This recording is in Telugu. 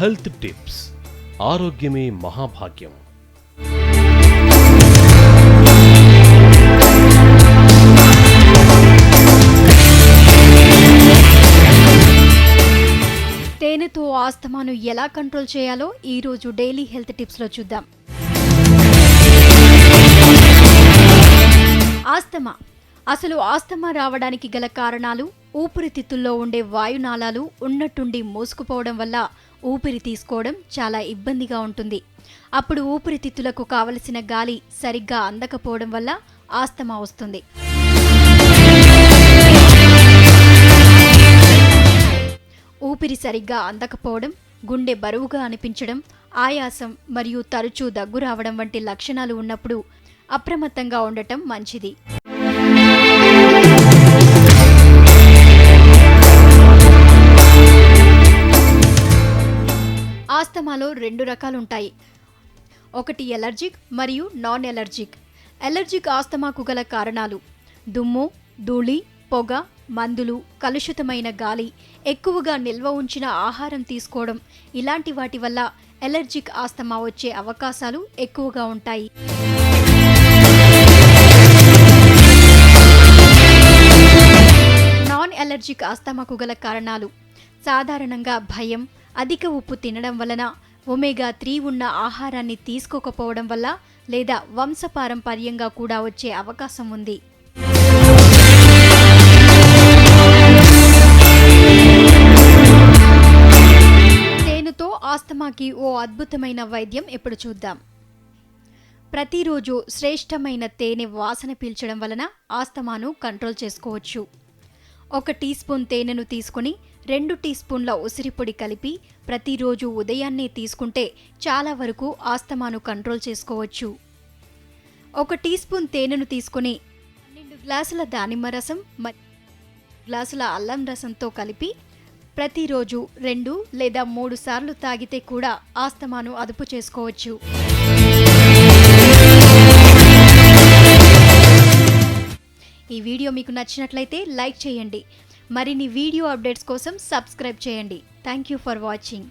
Health tips. ఆరోగ్యమే మహాభాగ్యం. తేనెతో ఆస్తమాను ఎలా కంట్రోల్ చేయాలో ఈరోజు డైలీ హెల్త్ టిప్స్లో చూద్దాం. ఆస్తమా. అసలు ఆస్తమా రావడానికి గల కారణాలు ఊపిరితిత్తుల్లో ఉండే వాయునాళాలు ఉన్నట్టుండి మోసుకుపోవడం వల్ల ఊపిరి తీసుకోవడం చాలా ఇబ్బందిగా ఉంటుంది. అప్పుడు ఊపిరితిత్తులకు కావలసిన గాలి సరిగ్గా అందకపోవడం వల్ల ఆస్తమా వస్తుంది. ఊపిరి సరిగ్గా అందకపోవడం గుండె బరువుగా అనిపించడం ఆయాసం మరియు తరచూ దగ్గు రావడం వంటి లక్షణాలు ఉన్నప్పుడు అప్రమత్తంగా ఉండటం మంచిది. ఆస్తమాలో రెండు రకాలుంటాయి. ఒకటి ఎలర్జిక్ మరియు నాన్ ఎలర్జిక్ ఎలర్జిక్ ఆస్తమాకు గల కారణాలు దుమ్ము ధూళి పొగ మందులు కలుషితమైన గాలి ఎక్కువగా నిల్వ ఉంచిన ఆహారం తీసుకోవడం ఇలాంటి వాటి వల్ల ఎలర్జిక్ ఆస్తమా వచ్చే అవకాశాలు ఎక్కువగా ఉంటాయి. నాన్ ఎలర్జిక్ ఆస్తమాకు గల కారణాలు సాధారణంగా భయం అధిక ఉప్పు తినడం వలన ఒమేగా త్రీ ఉన్న ఆహారాన్ని తీసుకోకపోవడం వల్ల లేదా వంశపారంపర్యంగా కూడా వచ్చే అవకాశం ఉంది. తేనెతో ఆస్తమాకి ఓ అద్భుతమైన వైద్యం ఇప్పుడు చూద్దాం. ప్రతిరోజు శ్రేష్టమైన తేనె వాసన పీల్చడం వలన ఆస్తమాను కంట్రోల్ చేసుకోవచ్చు. ఒక టీ స్పూన్ తేనెను తీసుకుని రెండు టీ స్పూన్ల ఉసిరిపొడి కలిపి ప్రతిరోజు ఉదయాన్నే తీసుకుంటే చాలా వరకు ఆస్తమాను కంట్రోల్ చేసుకోవచ్చు. ఒక టీ స్పూన్ తేనెను తీసుకుని పన్నెండు గ్లాసుల దానిమ్మ రసం మరి గ్లాసుల అల్లం రసంతో కలిపి ప్రతిరోజు రెండు లేదా మూడు సార్లు తాగితే కూడా ఆస్తమాను అదుపు చేసుకోవచ్చు. వీడియో మీకు నచ్చినట్లయితే లైక్ చేయండి. మరిన్ని వీడియో అప్డేట్స్ కోసం సబ్స్క్రైబ్ చేయండి. Thank you for watching